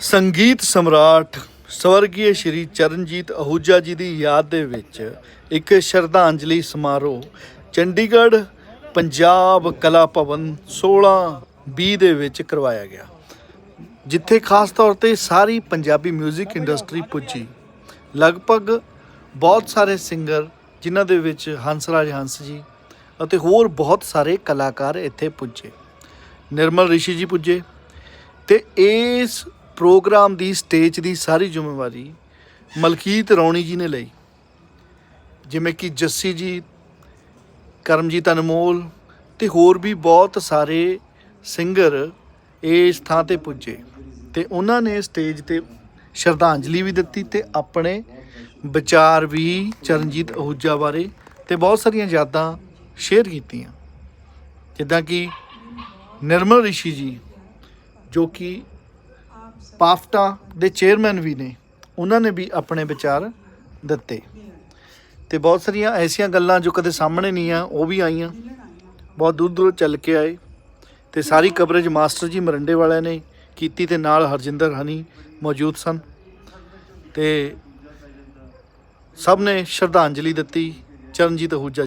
ਸੰਗੀਤ ਸਮਰਾਟ ਸਵਰਗੀ ਸ਼੍ਰੀ ਚਰਨਜੀਤ ਅਹੂਜਾ ਜੀ ਦੀ ਯਾਦ ਦੇ ਵਿੱਚ ਇੱਕ ਸ਼ਰਧਾਂਜਲੀ ਸਮਾਰੋਹ ਚੰਡੀਗੜ੍ਹ ਪੰਜਾਬ ਕਲਾ ਭਵਨ 16 20 ਦੇ ਵਿੱਚ ਕਰਵਾਇਆ ਗਿਆ, ਜਿੱਥੇ ਖਾਸ ਤੌਰ ਤੇ ਸਾਰੀ ਪੰਜਾਬੀ 뮤직 ਇੰਡਸਟਰੀ ਪੁੱਜੀ। ਲਗਭਗ ਬਹੁਤ ਸਾਰੇ ਸਿੰਗਰ ਜਿਨ੍ਹਾਂ ਦੇ ਵਿੱਚ ਹੰਸਰਾਜ ਹੰਸ ਜੀ ਅਤੇ ਹੋਰ ਬਹੁਤ ਸਾਰੇ ਕਲਾਕਾਰ ਇੱਥੇ ਪੁੱਜੇ। ਨਿਰਮਲ ਰਿਸ਼ੀ ਜੀ ਪੁੱਜੇ ਤੇ ਇਸ ਪ੍ਰੋਗਰਾਮ ਦੀ ਸਟੇਜ ਦੀ ਸਾਰੀ ਜ਼ਿੰਮੇਵਾਰੀ ਮਲਕੀਤ ਰੌਣੀ ਜੀ ਨੇ ਲਈ। ਜਿਵੇਂ ਕਿ ਜੱਸੀ ਜੀ, ਕਰਮਜੀਤ ਅਨਮੋਲ ਤੇ ਹੋਰ ਵੀ ਬਹੁਤ ਸਾਰੇ ਸਿੰਗਰ ਇਸ ਥਾਂ ਤੇ ਪੁੱਜੇ ਤੇ ਉਹਨਾਂ ਨੇ ਸਟੇਜ ਤੇ ਸ਼ਰਧਾਂਜਲੀ ਵੀ ਦਿੱਤੀ ਤੇ ਆਪਣੇ ਵਿਚਾਰ ਵੀ ਚਰਨਜੀਤ ਅਹੂਜਾ ਬਾਰੇ ਤੇ ਬਹੁਤ ਸਾਰੀਆਂ ਯਾਦਾਂ ਸ਼ੇਅਰ ਕੀਤੀਆਂ। ਜਿੱਦਾਂ ਕਿ ਨਿਰਮਲ ਰਿਸ਼ੀ ਜੀ, ਜੋ ਕਿ ਪਾਫਟਾ ਦੇ ਚੇਅਰਮੈਨ ਵੀ ਨੇ, ਉਹਨਾਂ ਨੇ ਵੀ ਆਪਣੇ ਵਿਚਾਰ ਦਿੱਤੇ। ਤੇ ਬਹੁਤ ਸਾਰੀਆਂ ਐਸੀਆਂ ਗੱਲਾਂ ਜੋ ਕਦੇ ਸਾਹਮਣੇ ਨਹੀਂ ਆ ਉਹ ਵੀ ਆਈਆਂ। ਬਹੁਤ ਦੂਰ ਦੂਰ ਚੱਲ ਕੇ ਆਏ। ਤੇ ਸਾਰੀ ਕਵਰੇਜ ਮਾਸਟਰ ਜੀ ਮਰੰਡੇ ਵਾਲਿਆਂ ਨੇ ਕੀਤੀ ਤੇ ਨਾਲ ਹਰਜਿੰਦਰ ਹਨੀ ਮੌਜੂਦ ਸਨ। ਤੇ ਸਭ ਨੇ ਸ਼ਰਧਾਂਜਲੀ ਦਿੱਤੀ। ਚਰਨਜੀਤ ਅਹੂਜਾ